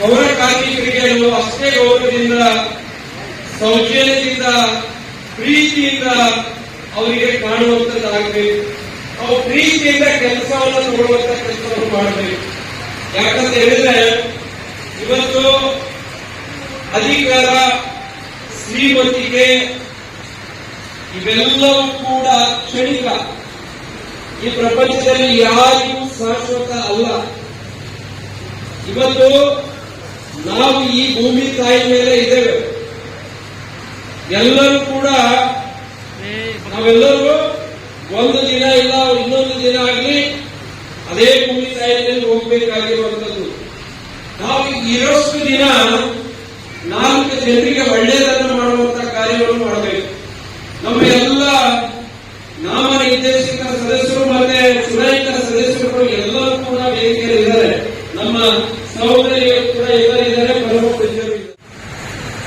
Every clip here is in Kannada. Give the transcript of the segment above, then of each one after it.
ಪೌರ ಕಾರ್ಮಿಕರಿಗೆ ಅಷ್ಟೇ ಗೌರವದಿಂದ, ಸೌಜನ್ಯದಿಂದ, ಪ್ರೀತಿಯಿಂದ ಅವರಿಗೆ ಕಾಣುವಂತದ್ದಾಗಬೇಕು ಅವ್ರು ಪ್ರೀತಿಯಿಂದ ಕೆಲಸವನ್ನು ನೋಡುವಂತ ಕೆಲಸವನ್ನು ಮಾಡಬೇಕು. ಯಾಕಂತ ಹೇಳಿದ್ರೆ, ಇವತ್ತು ಅಧಿಕಾರ, ಶ್ರೀಮತಿಗೆ ಇವೆಲ್ಲವೂ ಕೂಡ ಕ್ಷಣಿಕ. ಈ ಪ್ರಪಂಚದಲ್ಲಿ ಯಾರಿಗೂ ಶಾಶ್ವತ ಅಲ್ಲ. ಇವತ್ತು ನಾವು ಈ ಭೂಮಿ ತಾಯಿ ಮೇಲೆ ಇದ್ದೇವೆ. ಎಲ್ಲರೂ ಕೂಡ ನಾವೆಲ್ಲರೂ ಒಂದು ದಿನ ಇಲ್ಲ, ಇನ್ನೊಂದು ದಿನ ಆಗಲಿ ಅದೇ ಭೂಮಿ ತಾಯಿ ಮೇಲೆ ಹೋಗ್ಬೇಕಾಗಿರುವಂತದ್ದು ನಾವು ಇರೋಷ್ಟು ದಿನ ನಾಲ್ಕು ಜನರಿಗೆ ಒಳ್ಳೆಯದನ್ನು ಮಾಡುವಂತಹ ಕಾರ್ಯವನ್ನು ಮಾಡಬೇಕು. ನಮ್ಮ ಎಲ್ಲ ನಾಮ ನಿರ್ದೇಶಕ ಸದಸ್ಯರು ಮತ್ತೆ ಚುನಾಯಿತ ಸದಸ್ಯರುಗಳು ಎಲ್ಲರೂ ಕೂಡ ವೇದಿಕೆಯಲ್ಲಿ ಇದ್ದಾರೆ ನಮ್ಮ ಸಹೋದರಿಯರು ಕೂಡ ಎಲ್ಲರಿದ್ದಾರೆ ಪ್ರಮುಖ ಇದ್ದಾರೆ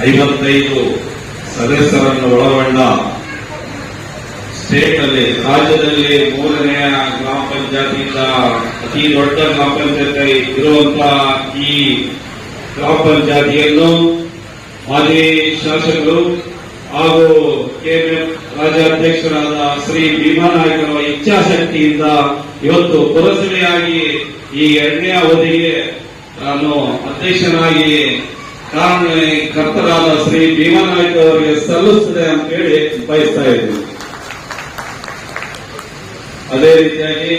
ಐವತ್ತೈದು ಸದಸ್ಯರನ್ನು ಒಳಗೊಂಡ ಸ್ಟೇಟ್ ಅಲ್ಲಿ ರಾಜ್ಯದಲ್ಲಿ ಮೂರನೆಯ ಗ್ರಾಮ ಪಂಚಾಯತಿಯಿಂದ ಅತಿ ದೊಡ್ಡ ಗ್ರಾಮ ಪಂಚಾಯತ್ ಇರುವಂತಹ ಈ ಗ್ರಾಮ ಪಂಚಾಯತಿಯನ್ನು ಮಾಜಿ ಶಾಸಕರು ಹಾಗೂ ಕೆಎಂಎಫ್ ರಾಜ್ಯಾಧ್ಯಕ್ಷರಾದ ಶ್ರೀ ಭೀಮಾ ನಾಯ್ಕ ಅವರ ಇಚ್ಛಾಶಕ್ತಿಯಿಂದ ಇವತ್ತು ಪುರಸಭೆಯಾಗಿ ಈ ಎರಡನೇ ಅವಧಿಗೆ ನಾನು ಅಧ್ಯಕ್ಷನಾಗಿ ಕಾರಣಕರ್ತರಾದ ಶ್ರೀ ಭೀಮನಾಯ್ಕ ಅವರಿಗೆ ಸಲ್ಲಿಸುತ್ತದೆ ಅಂತ ಹೇಳಿ ಬಯಸ್ತಾ ಇದ್ದೀನಿ ಅದೇ ರೀತಿಯಾಗಿ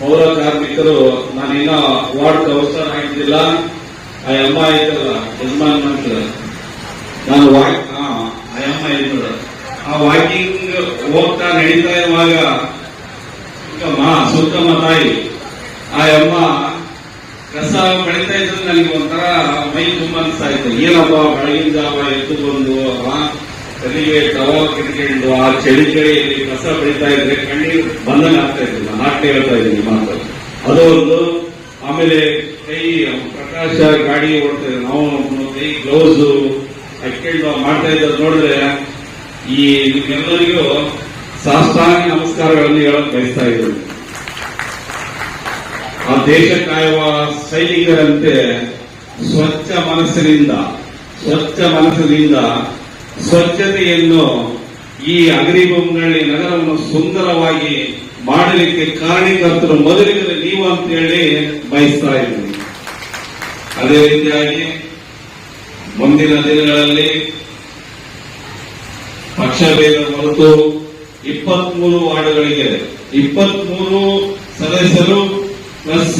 ಪೌರ ಕಾರ್ಮಿಕರು ನಾನಿನ್ನ ವಾರ್ಡ್ ಕೌನ್ಸಿಲರ್ ಆಗಿದ್ದಿಲ್ಲ ಆ ಅಮ್ಮ ಐತಲ್ಲ ಯಜಮಾನ್ ನಾನು ವಾಕ್, ಆ ಅಮ್ಮ ಇದ್ದಳು ಆ ವಾಕಿಂಗ್ ಹೋಗ್ತಾ ನಡೀತಾ ಇರುವಾಗ ಸುತ್ತಮ್ಮ ತಾಯಿ ಆ ಅಮ್ಮ ಕಸ ಬೆಳಿತಾ ಇದ್ರೆ ನನಗೆ ಒಂಥರ ಮೈ ತುಂಬ ಅನ್ಸ್ತಾ ಇತ್ತು ಏನಪ್ಪ ಬೆಳಗಿನ ಜಾವ ಎದ್ದು ಬಂದು ತಲೆಗೆ ಟವ ಕಿಟ್ಕೊಂಡು ಆ ಚಳಿ ಚಳಿಯಲ್ಲಿ ಕಸ ಬೆಳೀತಾ ಇದ್ರೆ ಕಣ್ಣೀರು ಬಂಧನ ಆಗ್ತಾ ಇದ್ದಿಲ್ಲ ನಾನು ಹಾಕ್ತಾ ಹೇಳ್ತಾ ಇದ್ದೀನಿ ಮಾತು. ಅದು ಒಂದು ಆಮೇಲೆ ಕೈ, ಪ್ರಕಾಶ, ಗಾಡಿ ಓಡ್ತೇವೆ ನಾವು ಕೈ, ಗ್ಲೌಸ್ ಹಾಕೊಂಡು ಮಾಡ್ತಾ ಇದ್ದ ನೋಡಿದ್ರೆ ಈ ನಿಮ್ಮೆಲ್ಲರಿಗೂ ಸಾಷ್ಟಾಂಗ ನಮಸ್ಕಾರಗಳನ್ನು ಹೇಳಕ್ ಬಯಸ್ತಾ ಇದ್ದೀನಿ. ಆ ದೇಶ ಕಾಯುವ ಸೈನಿಕರಂತೆ ಸ್ವಚ್ಛ ಮನಸ್ಸಿನಿಂದ ಸ್ವಚ್ಛ ಮನಸ್ಸಿನಿಂದ ಸ್ವಚ್ಛತೆಯನ್ನು ಈ ಅಗ್ನಿಬೊಮ್ಮನಹಳ್ಳಿ ನಗರವನ್ನು ಸುಂದರವಾಗಿ ಮಾಡಲಿಕ್ಕೆ ಕಾರಣೀಕರ್ತರು ಮೊದಲಿಗೆ ನೀವು ಅಂತ ಹೇಳಿ ಬಯಸ್ತಾ ಇದ್ದೀನಿ ಅದೇ ರೀತಿಯಾಗಿ ಮುಂದಿನ ದಿನಗಳಲ್ಲಿ ಪಕ್ಷಭೇದ ಹೊರತು ಇಪ್ಪತ್ಮೂರು ವಾರ್ಡ್ಗಳಿಗೆ ಇಪ್ಪತ್ಮೂರು ಸದಸ್ಯರು ಪ್ಲಸ್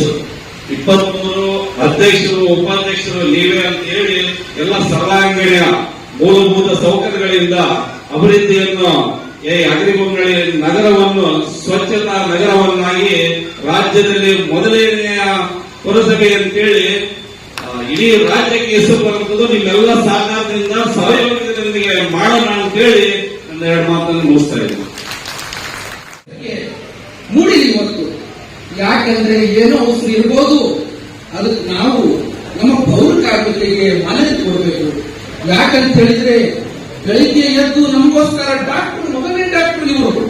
ಇಪ್ಪತ್ಮೂರು ಅಧ್ಯಕ್ಷರು, ಉಪಾಧ್ಯಕ್ಷರು, ನೀವೇ ಅಂತ ಹೇಳಿ ಎಲ್ಲ ಸರ್ವಾಂಗೀಣ ಮೂಲಭೂತ ಸೌಕರ್ಯಗಳಿಂದ ಅಭಿವೃದ್ಧಿಯನ್ನು ಈ ಅಗ್ನಿಬೊಮ್ಮನಹಳ್ಳಿ ನಗರವನ್ನು ಸ್ವಚ್ಛತಾ ನಗರವನ್ನಾಗಿ ರಾಜ್ಯದಲ್ಲಿ ಮೊದಲನೆಯ ಪುರಸಭೆ ಅಂತೇಳಿ ಇಡೀ ರಾಜ್ಯಕ್ಕೆ ಹೆಸರು ಬರುವಂತದ್ದು ನಿಮ್ಮೆಲ್ಲ ಸಹಕಾರದಿಂದ ಸಹಯೋಗದೊಂದಿಗೆ ಮಾಡೋಣ ಅಂತೇಳಿ ನನ್ನ ಎರಡು ಮಾತನ್ನು ಮುಗಿಸ್ತಾ ಇದ್ದೀನಿ ಮೂಡಿದೆ ಇವತ್ತು ಯಾಕಂದ್ರೆ ಏನೋ ಅವಸರ ಇರ್ಬೋದು. ಅದಕ್ಕೆ ನಾವು ನಮ್ಮ ಪೌರ ಕಾರ್ಮಿಕರಿಗೆ ಮನವಿ ಕೊಡಬೇಕು. ಯಾಕಂತ ಹೇಳಿದ್ರೆ ಬೆಳಿಗ್ಗೆ ಎದ್ದು ನಮಗೋಸ್ಕರ ಡಾಕ್ಟರ್ ಇವರು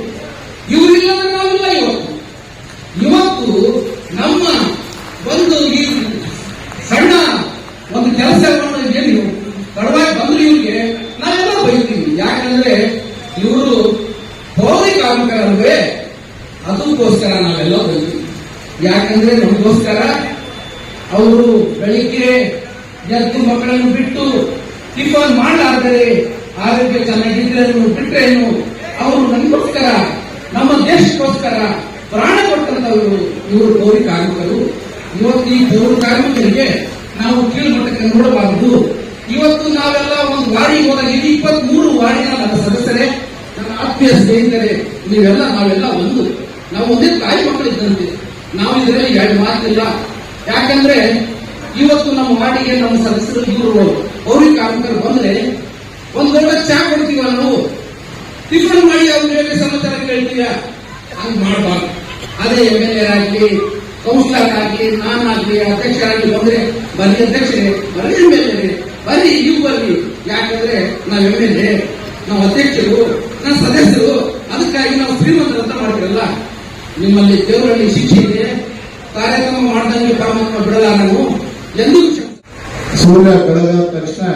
ಇವರಿಲ್ಲ ನಾವಿಲ್ಲ ಇವತ್ತು ಇವತ್ತು ನಮ್ಮ ಒಂದು ಈ ಸಣ್ಣ ಒಂದು ಕೆಲಸವನ್ನು ಏನು ತಡವಾಗಿ ಬಂದ್ರು ಇವ್ರಿಗೆ ನಾವೆಲ್ಲ ಬೈತೀವಿ ಯಾಕಂದ್ರೆ ಇವರು ಪೌರ ಕಾರ್ಮಿಕರಲ್ವೇ ಅದಕ್ಕೋಸ್ಕರ ನಾವೆಲ್ಲ ಬಂದ್ವಿ ಯಾಕಂದ್ರೆ ನಮಗೋಸ್ಕರ ಅವರು ಬೆಳಿಗ್ಗೆ ಎದ್ದು ಮಕ್ಕಳನ್ನು ಬಿಟ್ಟು ಟಿಫನ್ ಮಾಡಲಾರ್ದರೆ ಆರೋಗ್ಯ ಚೆನ್ನಾಗಿದ್ರೆ ಬಿಟ್ರೇನು? ಅವರು ನಮಗೋಸ್ಕರ, ನಮ್ಮ ದೇಶಕ್ಕೋಸ್ಕರ ಪ್ರಾಣ ಕೊಟ್ಟಂತವರು ಇವರು ಪೌರ ಕಾರ್ಮಿಕರು. ಇವತ್ತು ಈ ಪೌರ ಕಾರ್ಮಿಕರಿಗೆ ನಾವು ಕೀಳುಮಟ್ಟಕ್ಕೆ ನೋಡಬಾರದು. ಇವತ್ತು ನಾವೆಲ್ಲ ಒಂದು ವಾರಿ ಹೋದಾಗ ಇದು ಇಪ್ಪತ್ತ್ ಮೂರು ವಾರಿನ ನನ್ನ ಸದಸ್ಯರೇ, ನನ್ನ ಆತ್ಮೀಯ ಸ್ನೇಹಿತರೆ, ನೀವೆಲ್ಲ, ನಾವೆಲ್ಲ ಒಂದು. ನಾವು ಒಂದೇ ತಾಯಿ ಮಕ್ಕಳಿದ್ದಂತೆ. ನಾವು ಇದರಲ್ಲಿ ಎರಡು ಮಾತಿಲ್ಲ. ಯಾಕಂದ್ರೆ ಇವತ್ತು ನಮ್ಮ ವಾರ್ಡಿಗೆ ನಮ್ಮ ಸದಸ್ಯರು ಇವರು ಪೌರಿಕ ಕಾರ್ಮಿಕರು ಬಂದ್ರೆ, ಒಂದು ದೊಡ್ಡ ಚಾ ಕೊಡ್ತೀವಲ್ಲ ನಾವು? ಟಿಫನ್ ಮಾಡಿ ಅವ್ರ ಮೇಲೆ ಸಮಾಚಾರ ಕೇಳ್ತೀವ ಹಂಗ್ ಮಾಡಬಾರ್ದು. ಅದೇ ಎಂ ಎಲ್ ಎ ಆಗ್ಲಿ ಕೌನ್ಸಿಲರ್ ಆಗ್ಲಿ ನಾನಾಗ್ಲಿ ಅಧ್ಯಕ್ಷರಾಗ್ಲಿ ಬಂದ್ರೆ ಬರೀ ಅಧ್ಯಕ್ಷರೇ ಬರೀ ಎಂ ಎಲ್ ಎ ಬರೀ ಇವ್ ಬರ್ಲಿ ಯಾಕಂದ್ರೆ ನಾವ್ ಎಂ ಎಲ್ ಎ ನಾವು ಅಧ್ಯಕ್ಷರು, ನಾವು ಸದಸ್ಯರು, ಅದಕ್ಕಾಗಿ ನಾವು ಶ್ರೀಮಂತರು ಮಾಡ್ತಿರಲ್ಲ ನಿಮ್ಮಲ್ಲಿ ದೇವರಲ್ಲಿ ಶಿಕ್ಷೆ ಇದೆ. ಕಾರ್ಯಕ್ರಮ ಮಾಡ್ದಂಗೆ ಕಾರ್ಯಕ್ರಮ ಬಿಡಲ್ಲ ನಾವು. ಸೂರ್ಯ ಕಳೆದ ತಕ್ಷಣ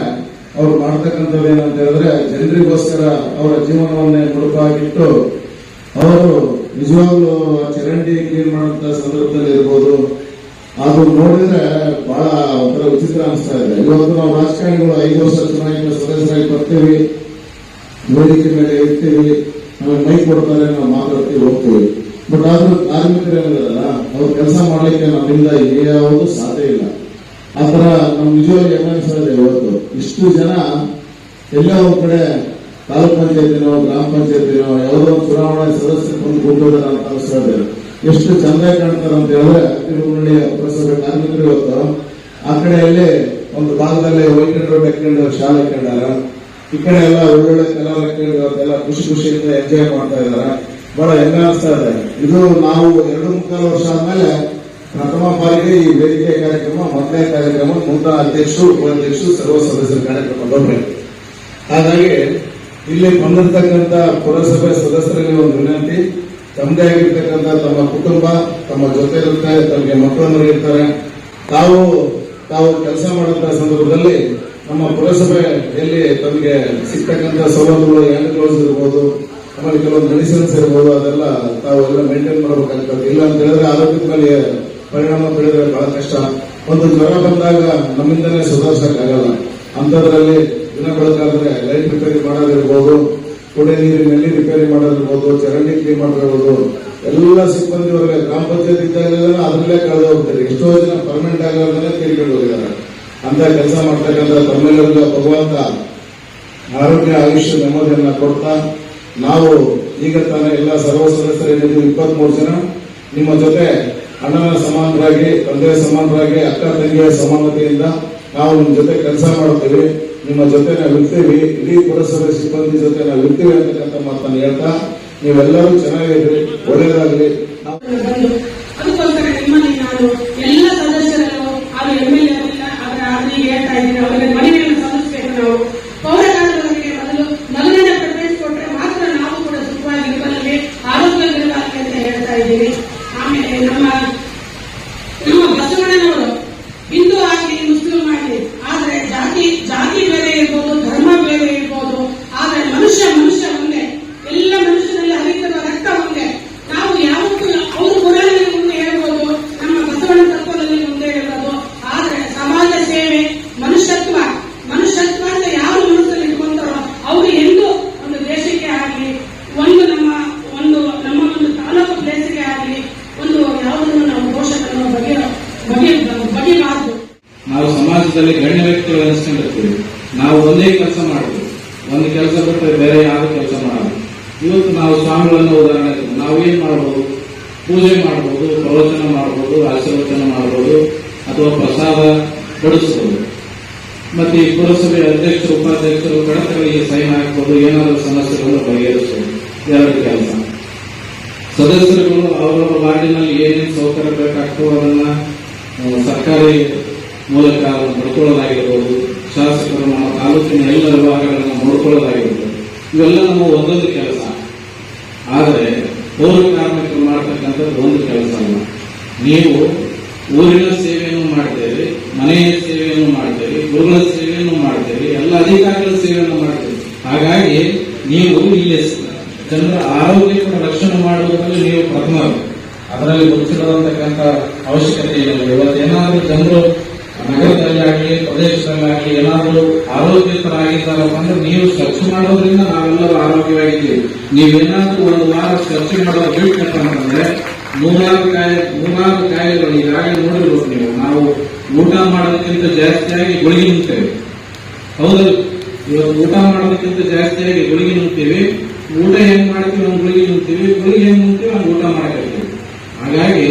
ಅವ್ರು ಮಾಡ್ತಕ್ಕಂಥದ್ದು ಏನಂತ ಹೇಳಿದ್ರೆ, ಜನರಿಗೋಸ್ಕರ ಅವರ ಜೀವನವನ್ನೇ ಮುಡುಪಾಗಿಟ್ಟು ಅವರು ನಿಜವಾಗ್ಲೂ ಚರಂಡಿ ಕ್ಲೀನ್ ಮಾಡುವಂತ ಸಂದರ್ಭದಲ್ಲಿ ಇರ್ಬೋದು. ಅದು ನೋಡಿದ್ರೆ ಬಹಳ ಒಂಥರ ವಿಚಿತ್ರ ಅನಿಸ್ತಾ ಇದೆ. ಇವತ್ತು ನಾವು ರಾಜಕಾರಣಿಗಳು ಐದು ವರ್ಷ ಚುನಾಯಿತ ಸದಸ್ಯರಾಗಿ ಬರ್ತೀವಿ, ವೇದಿಕೆ ಮೇಲೆ ಇರ್ತೀವಿ, ನಮಗೆ ಮೈ ಕೊಡ್ತಾರೆ ನಾವು ಮಾತಾಡ್ತೀವಿ ಹೋಗ್ತೀವಿ. ಬಟ್ ಆದ್ರೂ ಕಾರ್ಮಿಕರೇನಿದಾರಲ್ಲ ಅವ್ರು ಕೆಲಸ ಮಾಡಲಿಕ್ಕೆ ನಮ್ಮಿಂದ ಯಾವುದು ಸಾಧ್ಯ ಇಲ್ಲ. ಆತರ ನಮ್ಮ ನಿಜವಾಗಿ ಗಮನಿಸ್ತಾ ಇದೆ ಇವತ್ತು. ಇಷ್ಟು ಜನ ಎಲ್ಲೋ ಕಡೆ ತಾಲೂಕ್ ಪಂಚಾಯತಿನೋ, ಗ್ರಾಮ ಪಂಚಾಯತಿನೋ, ಯಾವುದೋ ಒಂದು ಚುನಾವಣೆ ಸದಸ್ಯರು ಬಂದು ಕೂತಿದ್ದಾರೆ ಅಂತ ಎಷ್ಟು ಚಂದ ಕಾಣ್ತಾರೆ ಅಂತ ಹೇಳಿದ್ರೆ ತಿರುಗುಳ್ಳಿ ಪುರಸಭೆ ಕಾರ್ಮಿಕರು ಇವತ್ತು. ಆ ಕಡೆಯಲ್ಲಿ ಒಂದು ಭಾಗದಲ್ಲಿ ವೈಟ್ ರೋಡ್ ಹಾಕೊಂಡು ಶಾಲೆ ಹಾಕೊಂಡಾರ ಈ ಕಡೆ ಎಲ್ಲ ಒಳ್ಳೊಳ್ಳೆ ಕೆಲವರು ಹಾಕೊಂಡು ಇವತ್ತೆಲ್ಲ ಖುಷಿ ಖುಷಿಯಿಂದ ಎಂಜಾಯ್ ಮಾಡ್ತಾ ಇದ್ದಾರೆ. ಬಹಳ ಹೆಮ್ಮೆ ಅನಿಸ್ತಾ ಇದೆ. ಇದು ನಾವು ಎರಡು ಮುಕ್ಕಾಲು ವರ್ಷ ಆದ್ಮೇಲೆ ಪ್ರಥಮ ಬಾರಿಗೆ ಈ ವೇದಿಕೆ ಕಾರ್ಯಕ್ರಮ, ಮೊದಲನೇ ಕಾರ್ಯಕ್ರಮ, ನೂತನ ಅಧ್ಯಕ್ಷರು, ಉಪಾಧ್ಯಕ್ಷರು, ಸರ್ವ ಸದಸ್ಯರ ಕಾರ್ಯಕ್ರಮ ದೊಡ್ಡ ಹಾಗಾಗಿ ಇಲ್ಲಿ ಬಂದಿರತಕ್ಕಂತ ಪುರಸಭೆ ಸದಸ್ಯರಿಗೆ ಒಂದು ವಿನಂತಿ. ತಮ್ಮದೇ ಆಗಿರ್ತಕ್ಕಂಥ ತಮ್ಮ ಕುಟುಂಬ, ತಮ್ಮ ಜೊತೆ ಇರುತ್ತೆ ತಮಗೆ ಮಕ್ಕಳನ್ನು ಇರ್ತಾರೆ. ತಾವು ತಾವು ಕೆಲಸ ಮಾಡುವಂತ ಸಂದರ್ಭದಲ್ಲಿ ನಮ್ಮ ಪುರಸಭೆಯಲ್ಲಿ ತಮಗೆ ಸಿಗ್ತಕ್ಕಂಥ ಸವಲತ್ತುಗಳು ಕ್ಲೋಸ್ ಇರ್ಬೋದು ಆಮೇಲೆ ಕೆಲವೊಂದು ಮೆಡಿಸಿನ್ಸ್ ಇರ್ಬೋದು, ಅದೆಲ್ಲ ತಾವು ಎಲ್ಲ ಮೇಂಟೈನ್ ಮಾಡಬೇಕಾಗ್ತದೆ. ಇಲ್ಲ ಅಂತ ಹೇಳಿದ್ರೆ ಆರೋಗ್ಯದ ಮೇಲೆ ಪರಿಣಾಮ ಬೀಳಿದ್ರೆ ಬಹಳ ಕಷ್ಟ. ಒಂದು ಜ್ವರ ಬಂದಾಗ ನಮ್ಮಿಂದನೇ ಸುಧಾರಿಸಕ್ಕಾಗಲ್ಲ ಅಂಥದ್ರಲ್ಲಿ ದಿನ ಬೆಳಕಾದ್ರೆ ಲೈಟ್ ರಿಪೇರಿ ಮಾಡೋದಿರ್ಬೋದು, ಕುಡಿಯ ನೀರಿನಲ್ಲಿ ರಿಪೇರಿ ಮಾಡೋದಿರ್ಬೋದು, ಚರಂಡಿ ಕ್ಲೀನ್ ಮಾಡಿರ್ಬೋದು ಎಲ್ಲ ಸಿಬ್ಬಂದಿ ವರ್ಗ ಗ್ರಾಮ ಪಂಚಾಯತ್ ಇದ್ದಾಗಲೆಲ್ಲ ಅದರಲ್ಲೇ ಕಳೆದು ಹೋಗ್ತಾರೆ ಎಷ್ಟೋ ಜನ ಪರ್ಮನೆಂಟ್ ಆಗಲಾರ್ದೇ ತೀರ್ಕೊಂಡು ಹೋಗಿದ್ದಾರೆ. ಅಂತ ಕೆಲಸ ಮಾಡ್ತಕ್ಕಂಥ ತಮ್ಮೆಲ್ಲರಿಗೂ ಭಗವಂತ ಆರೋಗ್ಯ, ಆಯುಷ್ಯ ನೆಮ್ಮದಿಯನ್ನ ಕೊಡ್ತಾ, ನಾವು ಈಗ ತಾನೇ ಎಲ್ಲ ಸರ್ವ ಸದಸ್ಯರೇನಿದ್ದು ಇಪ್ಪತ್ತ್ ಮೂರು ಜನ. ನಿಮ್ಮ ಜೊತೆ ಅಣ್ಣನ ಸಮಾನರಾಗಿ ತಂದೆ ಸಮಾನರಾಗಿ, ಅಕ್ಕ ತಂಗಿಯ ಸಮಾನತೆಯಿಂದ ನಾವು ನಿಮ್ಮ ಜೊತೆ ಕೆಲಸ ಮಾಡ್ತೀವಿ. ನಿಮ್ಮ ಜೊತೆ ನಾವು ಇರ್ತೀವಿ. ಇಡೀ ಪುರಸಭೆ ಸಿಬ್ಬಂದಿ ಜೊತೆ ನಾವು ಇರ್ತೀವಿ ಅಂತಕ್ಕಂಥ ಮಾತನ್ನು ಹೇಳ್ತಾ, ನೀವೆಲ್ಲರೂ ಚೆನ್ನಾಗಿರ್ರಿ ಒಳ್ಳೇದಾಗ್ಲಿ ಎಲ್ಲ ಅದು ಹೇಳ್ತಾ ಅವರಿಗೆ ಮನವಿಯನ್ನು ಸಲ್ಲಿಸಬೇಕು ನಾವು ಪೌರಕಾರರಿಗೆ ಮೊದಲು ಮೊದಲನೇ ಪ್ರಿಫರೆನ್ಸ್ ಕೊಟ್ಟರೆ ಮಾತ್ರ ನಾವು ಕೂಡ ಸುಖವಾಗಿರಬಲ್ಲಿ ಆರೋಗ್ಯವಿರಬಲ್ಲಿ ಅಂತ ಹೇಳ್ತಾ ಇದ್ದೀನಿ ಆಮೇಲೆ ನಮ್ಮ ನಮ್ಮ ಬಸವಣ್ಣನವರು ಹಿಂದೂ ಆಗಲಿ ಮುಸ್ಲಿಂ ಆಗಲಿ ಆದ್ರೆ ಜಾತಿ ಜಾತಿ ಬೇರೆ ಇರ್ಬೋದು ಧರ್ಮ ಬೇರೆ ಇರ್ಬೋದು ಆದ್ರೆ ಮನುಷ್ಯ ಮನುಷ್ಯ ಒಂದೇ ಎಲ್ಲ ಮನುಷ್ಯನಲ್ಲಿ ಹರಿತಿರುವ ರಕ್ತ ಒಂದೇ ನಾವು ಯಾವತ್ತೂ ಅವರು ಪುರಾಣದಲ್ಲಿ ಮುಂದೆ ಹೇಳ್ಬೋದು ನಮ್ಮ ಬಸವಣ್ಣ ತತ್ವದಲ್ಲಿ ಮುಂದೆ ಹೇಳ್ಬೋದು ಆದ್ರೆ ಸಮಾಜ ಸೇವೆ ಮನುಷ್ಯತ್ವ ಮನುಷ್ಯತ್ವ ಅಂತ ಯಾರು ಮನಸ್ಸಲ್ಲಿ ಇಟ್ಕೊಂತಾರೋ ಅವರು ಎಂದೂ ಒಂದು ದೇಶಕ್ಕೆ ಆಗಲಿ ಒಂದು ನಮ್ಮ ಒಂದು ನಮ್ಮ ಒಂದು ತಾಲೂಕು ಪ್ಲೇಸ್ಗೆ ಆಗಲಿ ಒಂದು ಯಾವುದನ್ನು ನಾವು ದೋಷಗಳನ್ನು ಬಗೆ ಬಗೆ ಬಗೆಬಾರದು ನಾವು ಸಮಾಜದಲ್ಲಿ ಗಣ್ಯ ವ್ಯಕ್ತಿಗಳು ಅನಿಸ್ಕೊಂಡಿರ್ತೀವಿ ನಾವು ಒಂದೇ ಕೆಲಸ ಮಾಡ್ತೀವಿ ಒಂದು ಕೆಲಸ ಬಿಟ್ಟರೆ ಬೇರೆ ಯಾವ ಕೆಲಸ ಮಾಡಲ್ಲ ಇವತ್ತು ನಾವು ಸ್ವಾಮಿಗಳನ್ನು ಉದಾಹರಣೆ ನಾವೇನ್ ನಾವು ಮಾಡಬಹುದು ಪೂಜೆ ಮಾಡಬಹುದು ಪ್ರವಚನ ಮಾಡಬಹುದು ಆಶೀರ್ವಚನ ಮಾಡಬಹುದು ಅಥವಾ ಪ್ರಸಾದ ಬಡಿಸಬಹುದು ಮತ್ತೆ ಈ ಪುರಸಭೆ ಅಧ್ಯಕ್ಷರು, ಉಪಾಧ್ಯಕ್ಷರು ಕಡತಗಳಿಗೆ ಸೈನ್ ಹಾಕಬಹುದು ಏನಾದರೂ ಸಮಸ್ಯೆಗಳನ್ನು ಬಗೆಹರಿಸಬಹುದು ಎರಡು ಕೆಲಸ. ಸದಸ್ಯರುಗಳು ಅವರವರ ವಾರ್ಡಿನಲ್ಲಿ ಏನೇನು ಸೌಕರ್ಯ ಬೇಕಾಗ್ತೋ ಅದನ್ನ ಸರ್ಕಾರಿ ಮೂಲಕ ಪಡ್ಕೊಳ್ಳೋದಾಗಿರ್ಬೋದು. ಶಾಸಕರು ನಮ್ಮ ತಾಲೂಕಿನ ಎಲ್ಲ ವಿಭಾಗಗಳನ್ನು ನೋಡ್ಕೊಳ್ಳೋದಾಗಿರ್ಬೋದು. ಇವೆಲ್ಲ ನಮ್ಮ ಒಂದೊಂದು ಕೆಲಸ. ಆದರೆ ಪೌರ ಕಾರ್ಮಿಕರು ಮಾಡ್ತಕ್ಕಂಥದ್ದು ಒಂದು ಕೆಲಸ ನೀವು ಊರಿನ ಸೇವೆಯನ್ನು ಮಾಡ್ತೇವೆ ಮನೆಯ ಸೇವೆಯನ್ನು ಮಾಡ್ತೇವೆ ಗುರುಗಳ ಸೇವೆಯನ್ನು ಮಾಡ್ತೀರಿ ಎಲ್ಲ ಅಧಿಕಾರಿಗಳ ಸೇವೆಯನ್ನು ಮಾಡ್ತೀರಿ ಹಾಗಾಗಿ ನೀವು ಇಲ್ಲಿ ಜನರ ಆರೋಗ್ಯವನ್ನು ರಕ್ಷಣೆ ಮಾಡುವುದರಲ್ಲಿ ನೀವು ಪ್ರಥಮರು ಅದರಲ್ಲಿ ಮುಚ್ಚಿಡುವಂತಕ್ಕಂಥ ಅವಶ್ಯಕತೆ ಇಲ್ಲ ಇವತ್ತೇನಾದ್ರೂ ಜನರು ನಗರದಲ್ಲಿ ಆಗಲಿ ಪ್ರದೇಶದಲ್ಲಿ ಆಗಲಿ ಏನಾದರೂ ಆರೋಗ್ಯಕರಾಗಿದ್ದಾರಪ್ಪ ಅಂದ್ರೆ ನೀವು ಸ್ವಚ್ಛ ಮಾಡೋದ್ರಿಂದ ನಾವೆಲ್ಲರೂ ಆರೋಗ್ಯವಾಗಿದ್ದೀವಿ ನೀವೇನಾದ್ರೂ ಒಂದು ವಾರ ಸ್ವಚ್ಛ ಮಾಡೋದು ಬಿಟ್ಟಪ್ಪ ಅಂತಂದ್ರೆ ನೂರಾರು ಕಾಯಿಲೆ ನೂರಾರು ಕಾಯಿಲೆಗಳು ಈಗಾಗಲೇ ನೋಡಿರ್ಬೇಕು ನೀವು. ನಾವು ಊಟ ಮಾಡೋದಕ್ಕಿಂತ ಜಾಸ್ತಿಯಾಗಿ ಗುಳಿಗೆ ನಿಂತೇವೆ. ಹೌದು, ಇವತ್ತು ಊಟ ಮಾಡೋದಕ್ಕಿಂತ ಜಾಸ್ತಿಯಾಗಿ ಗುಳಿಗೆ ನಿಂತೀವಿ. ಊಟ ಹೆಂಗ್ ಮಾಡ್ತೀವಿ? ಹಂಗ್ ಗುಳಿಗೆ ನಿಂತೀವಿ. ಗುಳಿಗೆ ಹೆಂಗ್ ನಿಂತೀವಿ? ಊಟ ಮಾಡಬೇಕು ಹಾಗಾಗಿ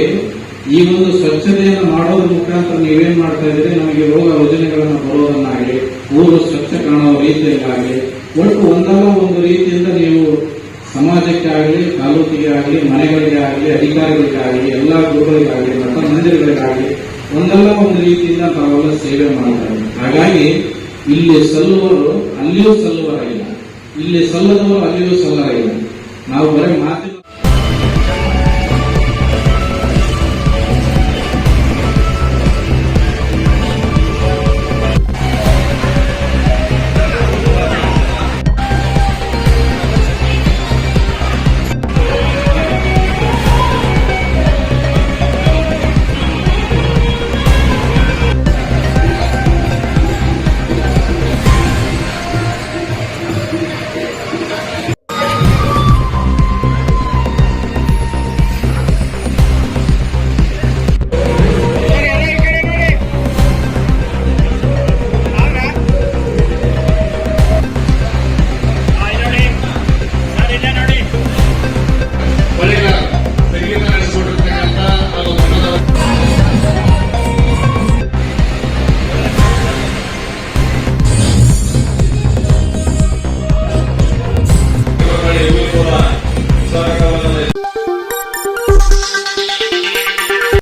ಈ ಒಂದು ಸ್ವಚ್ಛತೆಯನ್ನು ಮಾಡೋದ್ರ ಮುಖಾಂತರ ನೀವೇನ್ ಮಾಡ್ತಾ ಇದ್ದೀರಿ? ನಮಗೆ ರೋಗ ರುಜಿನಗಳನ್ನು ಬರೋದನ್ನಾಗಲಿ, ಊರು ಸ್ವಚ್ಛ ಕಾಣುವ ರೀತಿಯಲ್ಲಾಗಲಿ ಒಟ್ಟು ಒಂದಲ್ಲ ಒಂದು ರೀತಿಯಿಂದ ನೀವು ಸಮಾಜಕ್ಕೆ ಆಗಲಿ ತಾಲೂಕಿಗೆ ಆಗಲಿ ಮನೆಗಳಿಗೆ ಆಗಲಿ ಅಧಿಕಾರಿಗಳಿಗೆ ಆಗಲಿ ಎಲ್ಲಾ ಗುರುಗಳಿಗಾಗಲಿ ಮಠ ಮಂದಿರಗಳಿಗಾಗಲಿ, ಒಂದಲ್ಲ ಒಂದು ರೀತಿಯಿಂದ ತಾವೆಲ್ಲ ಸೇವೆ ಮಾಡ್ತಾರೆ ಹಾಗಾಗಿ, ಇಲ್ಲಿ ಸಲ್ಲುವರು ಅಲ್ಲಿಯೂ ಸಲ್ಲುವರಾಗಿಲ್ಲ. ಇಲ್ಲಿ ಸಲ್ಲದವರು ಅಲ್ಲಿಯೂ ಸಲ್ಲರಾಗಿಲ್ಲ ನಾವು ಬರೀ ಮಾತಿನ